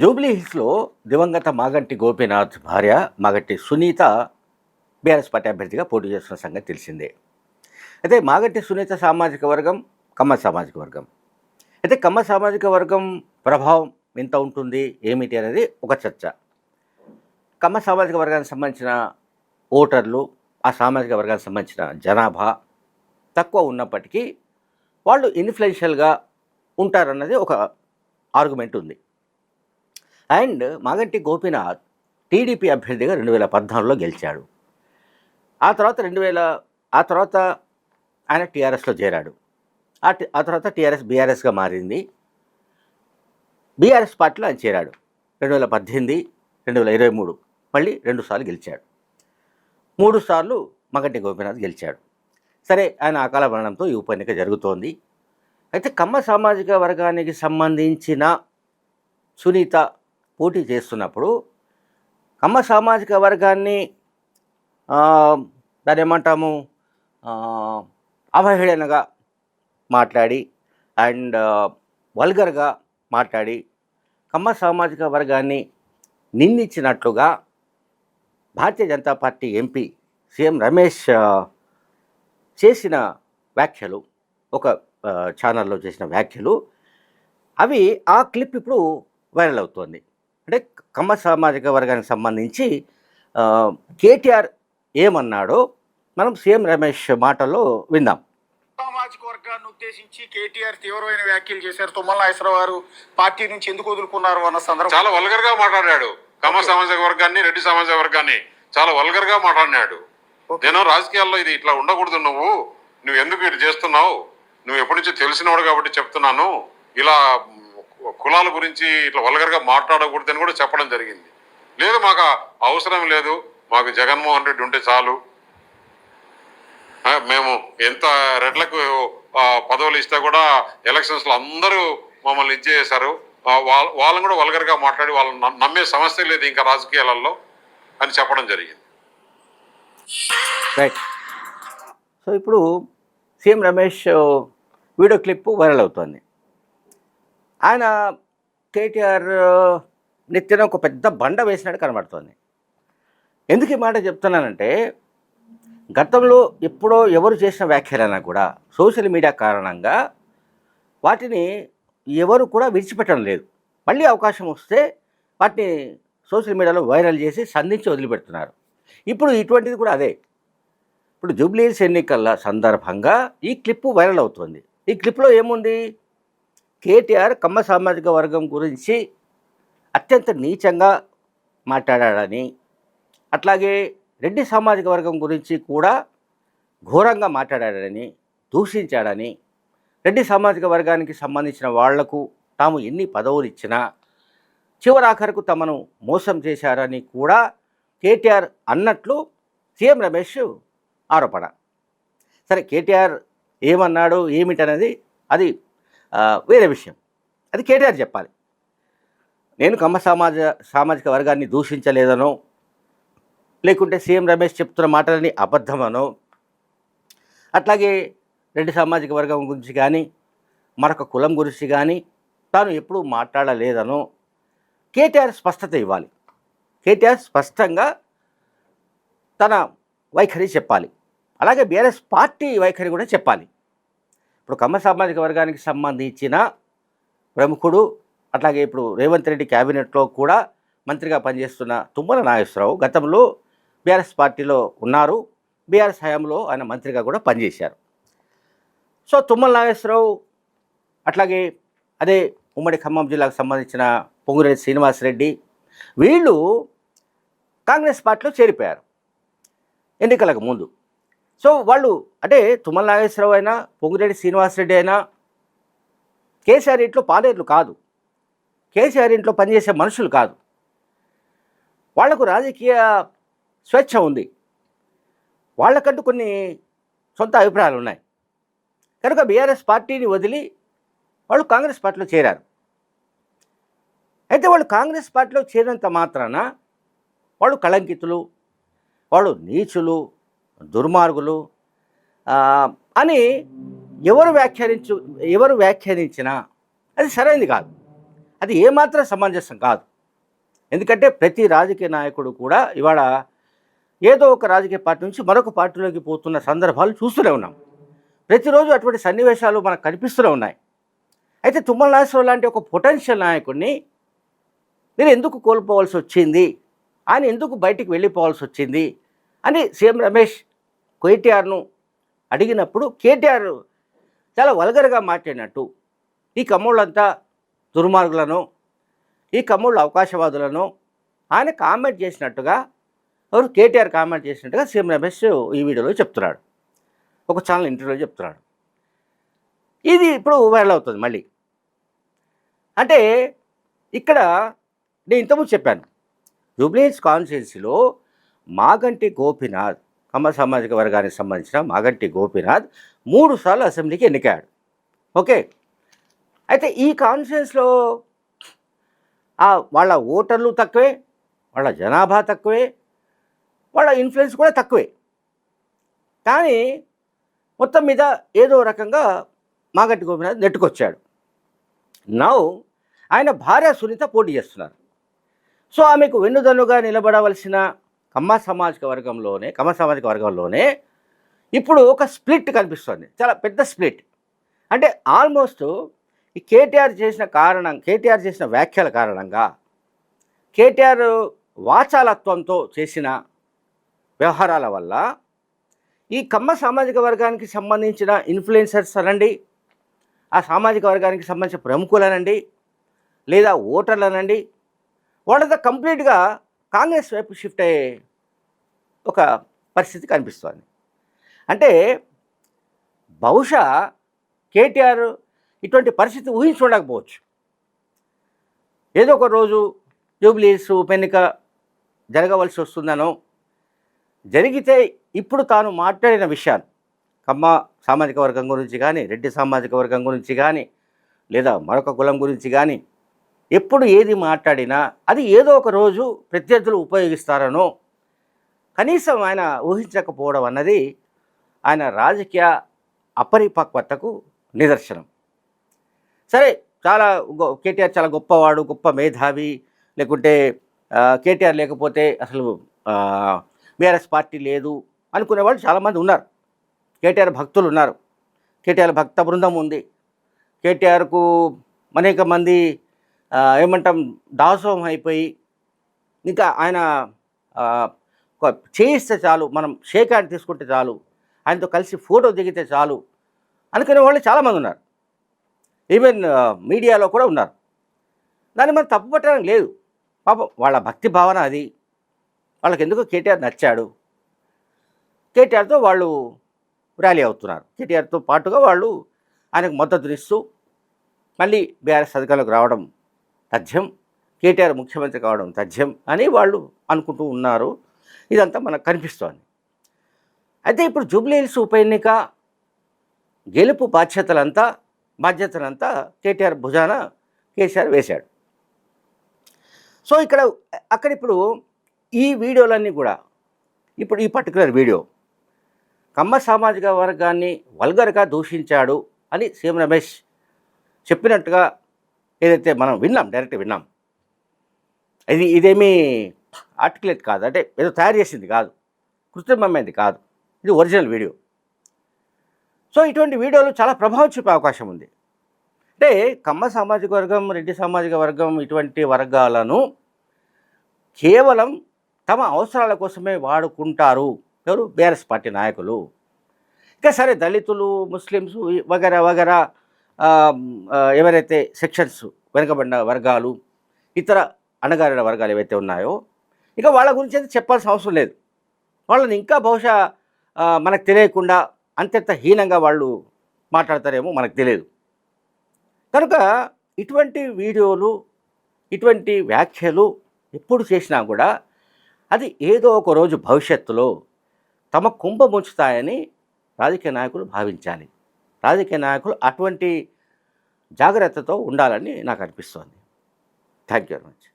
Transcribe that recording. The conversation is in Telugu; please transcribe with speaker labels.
Speaker 1: జూబ్లీ హిల్స్లో దివంగత మాగంటి గోపీనాథ్ భార్య మాగంటి సునీత బీఆర్ఎస్ పార్టీ అభ్యర్థిగా పోటీ చేస్తున్న సంగతి తెలిసిందే. అయితే మాగంటి సునీత సామాజిక వర్గం కమ్మ సామాజిక వర్గం. అయితే కమ్మ సామాజిక వర్గం ప్రభావం ఎంత ఉంటుంది ఏమిటి అనేది ఒక చర్చ. కమ్మ సామాజిక వర్గానికి సంబంధించిన ఓటర్లు ఆ సామాజిక వర్గానికి సంబంధించిన జనాభా తక్కువ ఉన్నప్పటికీ వాళ్ళు ఇన్ఫ్లుయెన్షియల్గా ఉంటారన్నది ఒక ఆర్గ్యుమెంట్ ఉంది. అండ్ మాగంటి గోపీనాథ్ టీడీపీ అభ్యర్థిగా రెండు వేల పద్నాలుగులో గెలిచాడు. ఆ తర్వాత రెండు వేల ఆ తర్వాత ఆయన టీఆర్ఎస్లో చేరాడు. ఆ ఆ తర్వాత టీఆర్ఎస్ బీఆర్ఎస్గా మారింది. బీఆర్ఎస్ పార్టీలో ఆయన చేరాడు. రెండు వేల పద్దెనిమిది రెండు వేల ఇరవై మూడు మళ్ళీ రెండుసార్లు గెలిచాడు. మూడు సార్లు మగంటి గోపీనాథ్ గెలిచాడు. సరే ఆయన అకాల మరణంతో ఈ ఉప ఎన్నిక జరుగుతోంది. అయితే కమ్మ సామాజిక వర్గానికి సంబంధించిన సునీత పోటీ చేస్తున్నప్పుడు కమ్మ సామాజిక వర్గాన్ని దాని దాన్ని ఏమంటాము అవహేళనగా మాట్లాడి అండ్ వల్గర్గా మాట్లాడి కమ్మ సామాజిక వర్గాన్ని నిందించినట్లుగా Bharatiya Janata Party MP CM Ramesh చేసిన వ్యాఖ్యలు ఒక ఛానల్లో చేసిన వ్యాఖ్యలు అవి ఆ క్లిప్ ఇప్పుడు వైరల్ అవుతోంది. అంటే కమ్మ సామాజిక వర్గానికి సంబంధించి కేటీఆర్ ఏమన్నాడో మనం సీఎం రమేష్ మాటల్లో విందాం.
Speaker 2: సామాజిక వర్గాన్ని ఉద్దేశించి కేటీఆర్ తీవ్రమైన వ్యాఖ్యలు చేశారు. తుమ్మల నాగేశ్వరరావు గారు పార్టీ నుంచి ఎందుకు వదులుకున్నారు అన్న సందర్భం.
Speaker 3: చాలా వల్గర్గా మాట్లాడాడు కమ్మ సామాజిక వర్గాన్ని రెడ్డి సామాజిక వర్గాన్ని చాలా వల్గర్గా మాట్లాడినాడు నేను రాజకీయాల్లో ఇది ఇట్లా ఉండకూడదు నువ్వు. నువ్వు ఎందుకు ఇది చేస్తున్నావు? నువ్వు ఎప్పటి నుంచి తెలిసినవాడు కాబట్టి చెప్తున్నాను. ఇలా కులాల గురించి ఇట్లా వల్గర్గా మాట్లాడకూడదని కూడా చెప్పడం జరిగింది. లేదు మాకు అవసరం లేదు మాకు జగన్మోహన్ రెడ్డి ఉంటే చాలు. మేము ఎంత రెడ్లకు పదవులు ఇస్తే కూడా ఎలక్షన్స్లో అందరూ మమ్మల్ని ఇచ్చేసారు వాళ్ళ వాళ్ళని కూడా వల్గర్గా మాట్లాడి వాళ్ళని నమ్మే సమస్య లేదు ఇంకా రాజకీయాలలో అని చెప్పడం జరిగింది.
Speaker 1: రైట్ సో ఇప్పుడు CM Ramesh video clip viral అవుతోంది. ఆయన కేటీఆర్ నెత్తిన ఒక పెద్ద బండ వేసినట్టు కనబడుతోంది. ఎందుకు ఈ మాట చెప్తున్నానంటే గతంలో ఎప్పుడో ఎవరు చేసిన వ్యాఖ్యలైనా కూడా సోషల్ మీడియా కారణంగా వాటిని ఎవరు కూడా విడిచిపెట్టడం లేదు. మళ్ళీ అవకాశం వస్తే వాటిని సోషల్ మీడియాలో వైరల్ చేసి సంధించి వదిలిపెడుతున్నారు. ఇప్పుడు ఇటువంటిది కూడా అదే. ఇప్పుడు జూబ్లీహిల్స్ ఎన్నికల సందర్భంగా ఈ క్లిప్ వైరల్ అవుతుంది. ఈ క్లిప్లో ఏముంది? కేటీఆర్ కమ్మ సామాజిక వర్గం గురించి అత్యంత నీచంగా మాట్లాడాడని అట్లాగే రెడ్డి సామాజిక వర్గం గురించి కూడా ఘోరంగా మాట్లాడాడని దూషించాడని రెడ్డి సామాజిక వర్గానికి సంబంధించిన వాళ్ళకు తాము ఎన్ని పదవులు ఇచ్చినా చివరాఖరకు తమను మోసం చేశారని కూడా కేటీఆర్ అన్నట్లు సీఎం రమేష్ ఆరోపణ. సరే కేటీఆర్ ఏమన్నాడు ఏమిటనేది అది వేరే విషయం. అది కేటీఆర్ చెప్పాలి. నేను కమ్మ సమాజ సామాజిక వర్గాన్ని దూషించలేదనో లేకుంటే సీఎం రమేష్ చెప్తున్న మాటలని అబద్ధమనో అట్లాగే రెడ్డి సామాజిక వర్గం గురించి కానీ మరొక కులం గురించి కానీ తాను ఎప్పుడూ మాట్లాడలేదనో కేటీఆర్ స్పష్టత ఇవ్వాలి. కేటీఆర్ స్పష్టంగా తన వైఖరి చెప్పాలి. అలాగే బీఆర్ఎస్ పార్టీ వైఖరి కూడా చెప్పాలి. ఇప్పుడు కమ్మ సామాజిక వర్గానికి సంబంధించిన ప్రముఖుడు అట్లాగే ఇప్పుడు రేవంత్ రెడ్డి క్యాబినెట్లో కూడా మంత్రిగా పనిచేస్తున్న తుమ్మల నాగేశ్వరరావు గతంలో బీఆర్ఎస్ పార్టీలో ఉన్నారు. బీఆర్ఎస్ హయాంలో ఆయన మంత్రిగా కూడా పనిచేశారు. సో తుమ్మల నాగేశ్వరరావు అట్లాగే అదే ఉమ్మడి ఖమ్మం జిల్లాకు సంబంధించిన పొంగురెడ్డి శ్రీనివాసరెడ్డి వీళ్ళు కాంగ్రెస్ పార్టీలో చేరిపోయారు ఎన్నికలకు ముందు. సో వాళ్ళు అంటే తుమ్మల నాగేశ్వరరావు అయినా పొంగిరెడ్డి శ్రీనివాసరెడ్డి అయినా కేసీఆర్ ఇంట్లో పాలేర్లు కాదు. కేసీఆర్ ఇంట్లో పనిచేసే మనుషులు కాదు. వాళ్ళకు రాజకీయ స్వేచ్ఛ ఉంది. వాళ్ళకంటూ కొన్ని సొంత అభిప్రాయాలు ఉన్నాయి. కనుక బీఆర్ఎస్ పార్టీని వదిలి వాళ్ళు కాంగ్రెస్ పార్టీలో చేరారు. అయితే వాళ్ళు కాంగ్రెస్ పార్టీలో చేరినంత మాత్రాన వాళ్ళు కళంకితులు వాళ్ళు నీచులు దుర్మార్గులు అని ఎవరు వ్యాఖ్యానించు ఎవరు వ్యాఖ్యానించినా అది సరైనది కాదు. అది ఏమాత్రం సమంజసం కాదు. ఎందుకంటే ప్రతి రాజకీయ నాయకుడు కూడా ఇవాళ ఏదో ఒక రాజకీయ పార్టీ నుంచి మరొక పార్టీలోకి పోతున్న సందర్భాలు చూస్తూనే ఉన్నాం. ప్రతిరోజు అటువంటి సన్నివేశాలు మనకు కనిపిస్తూనే ఉన్నాయి. అయితే తుమ్మల నాగేశ్వరరావు లాంటి ఒక పొటెన్షియల్ నాయకుడిని మీరు ఎందుకు కోల్పోవాల్సి వచ్చింది? ఆయన ఎందుకు బయటికి వెళ్ళిపోవాల్సి వచ్చింది? అని సీఎం రమేష్ కేటీఆర్ను అడిగినప్పుడు కేటీఆర్ చాలా వల్గర్గా మాట్లాడినట్టు ఈ కమ్మోళ్ళంతా దుర్మార్గులను ఈ కమ్మోళ్ళు అవకాశవాదులను ఆయన కామెంట్ చేసినట్టుగా ఎవరు కేటీఆర్ కామెంట్ చేసినట్టుగా సీఎం రమేష్ ఈ వీడియోలో చెప్తున్నాడు. ఒక ఛానల్ ఇంటర్వ్యూలో చెప్తున్నాడు. ఇది ఇప్పుడు వైరల్ అవుతుంది మళ్ళీ. అంటే ఇక్కడ నేను ఇంతకుముందు చెప్పాను జూబ్లీహిల్స్ కాన్స్టిట్యున్సీలో మాగంటి గోపినాథ్ కమ్మ సామాజిక వర్గానికి సంబంధించిన మాగంటి గోపినాథ్ మూడు సార్లు అసెంబ్లీకి ఎన్నికాడు. ఓకే? అయితే ఈ కాన్ఫరెన్స్లో ఆ వాళ్ళ ఓటర్లు తక్కువే వాళ్ళ జనాభా తక్కువే వాళ్ళ ఇన్ఫ్లుయెన్స్ కూడా తక్కువే. కానీ మొత్తం మీద ఏదో రకంగా మాగంటి గోపినాథ్ నెట్టుకొచ్చాడు. నౌ ఆయన భార్య సునీత పోటీ చేస్తున్నారు. సో ఆమెకు వెన్నుదన్నుగా నిలబడవలసిన కమ్మ సామాజిక వర్గంలోనే కమ్మ సామాజిక వర్గంలోనే ఇప్పుడు ఒక స్ప్లిట్ కనిపిస్తుంది. చాలా పెద్ద స్ప్లిట్. అంటే ఆల్మోస్ట్ ఈ కేటీఆర్ చేసిన కారణం కేటీఆర్ చేసిన వ్యాఖ్యల కారణంగా కేటీఆర్ వాచాలత్వంతో చేసిన వ్యవహారాల వల్ల ఈ కమ్మ సామాజిక వర్గానికి సంబంధించిన ఇన్ఫ్లుయెన్సర్స్ అనండి ఆ సామాజిక వర్గానికి సంబంధించిన ప్రముఖులనండి లేదా ఓటర్లనండి వాళ్ళంతా కంప్లీట్గా కాంగ్రెస్ వైపు షిఫ్ట్ అయ్యే ఒక పరిస్థితి కనిపిస్తోంది. అంటే బహుశా కేటీఆర్ ఇటువంటి పరిస్థితి ఊహించి ఉండకపోవచ్చు. ఏదో ఒక రోజు జూబ్లీస్ ఉప ఎన్నిక జరగవలసి వస్తుందనో జరిగితే ఇప్పుడు తాను మాట్లాడిన విషయాలు కమ్మ సామాజిక వర్గం గురించి కానీ రెడ్డి సామాజిక వర్గం గురించి కానీ లేదా మరొక కులం గురించి కానీ ఎప్పుడు ఏది మాట్లాడినా అది ఏదో ఒక రోజు ప్రత్యర్థులు ఉపయోగిస్తారనో కనీసం ఆయన ఊహించకపోవడం అన్నది ఆయన రాజకీయ అపరిపక్వతకు నిదర్శనం. సరే చాలా గొ- కేటీఆర్ చాలా గొప్పవాడు గొప్ప మేధావి లేకుంటే కేటీఆర్ లేకపోతే అసలు బీఆర్ఎస్ పార్టీ లేదు అనుకునే వాళ్ళు చాలామంది ఉన్నారు. కేటీఆర్ భక్తులు ఉన్నారు. కేటీఆర్ భక్త బృందం ఉంది. కేటీఆర్కు అనేక మంది ఏమంటాం దాసోహం అయిపోయి ఇంకా ఆయన ఒక చేయిస్తే చాలు మనం షేక్ హ్యాండ్ తీసుకుంటే చాలు ఆయనతో కలిసి ఫోటో దిగితే చాలు అనుకునే వాళ్ళు చాలామంది ఉన్నారు. ఈవెన్ మీడియాలో కూడా ఉన్నారు. దాన్ని మనం తప్పు పట్టడానికి లేదు. పాపం వాళ్ళ భక్తి భావన అది. వాళ్ళకి ఎందుకు కేటీఆర్ నచ్చాడు. కేటీఆర్తో వాళ్ళు ర్యాలీ అవుతున్నారు. కేటీఆర్తో పాటుగా వాళ్ళు ఆయనకు మద్దతునిస్తూ మళ్ళీ బీఆర్ఎస్ అధికారంలోకి రావడం తథ్యం. కేటీఆర్ ముఖ్యమంత్రి కావడం తథ్యం అని వాళ్ళు అనుకుంటూ ఉన్నారు. ఇదంతా మనకు కనిపిస్తోంది. అయితే ఇప్పుడు జూబ్లీహిల్స్ ఉప ఎన్నిక గెలుపు బాధ్యతలంతా బాధ్యతలంతా కేటీఆర్ భుజాన కేసీఆర్ వేశాడు. సో ఇక్కడ అక్కడ ఇప్పుడు ఈ వీడియోలన్నీ కూడా ఇప్పుడు ఈ పర్టికులర్ వీడియో కమ్మ సామాజిక వర్గాన్ని వల్గర్గా దూషించాడు అని సీఎం రమేష్ చెప్పినట్టుగా ఏదైతే మనం విన్నాం డైరెక్ట్ విన్నాం. ఇది ఇదేమీ ఆర్టికులేట్ కాదు. అంటే ఏదో తయారు చేసింది కాదు. కృత్రిమమైనది కాదు. ఇది ఒరిజినల్ వీడియో. సో ఇటువంటి వీడియోలు చాలా ప్రభావం చూపే అవకాశం ఉంది. అంటే కమ్మ సామాజిక వర్గం రెడ్డి సామాజిక వర్గం ఇటువంటి వర్గాలను కేవలం తమ అవసరాల కోసమే వాడుకుంటారు. ఎవరు? బీఆర్ఎస్ పార్టీ నాయకులు. ఇంకా సరే దళితులు ముస్లిమ్స్ వగరా వగరా ఎవరైతే సెక్షన్స్ వెనుకబడిన వర్గాలు ఇతర అణగారిన వర్గాలు ఏవైతే ఉన్నాయో ఇక వాళ్ళ గురించి అయితే చెప్పాల్సిన అవసరం లేదు. వాళ్ళని ఇంకా బహుశా మనకు తెలియకుండా అంతెంత హీనంగా వాళ్ళు మాట్లాడతారేమో మనకు తెలియదు. కనుక ఇటువంటి వీడియోలు ఇటువంటి వ్యాఖ్యలు ఎప్పుడు చేసినా కూడా అది ఏదో ఒక రోజు భవిష్యత్తులో తమ కుంభ ముంచుతాయని రాజకీయ నాయకులు భావించాలి. రాజకీయ నాయకులు అటువంటి జాగ్రత్తతో ఉండాలని నాకు అనిపిస్తోంది. Thank you very much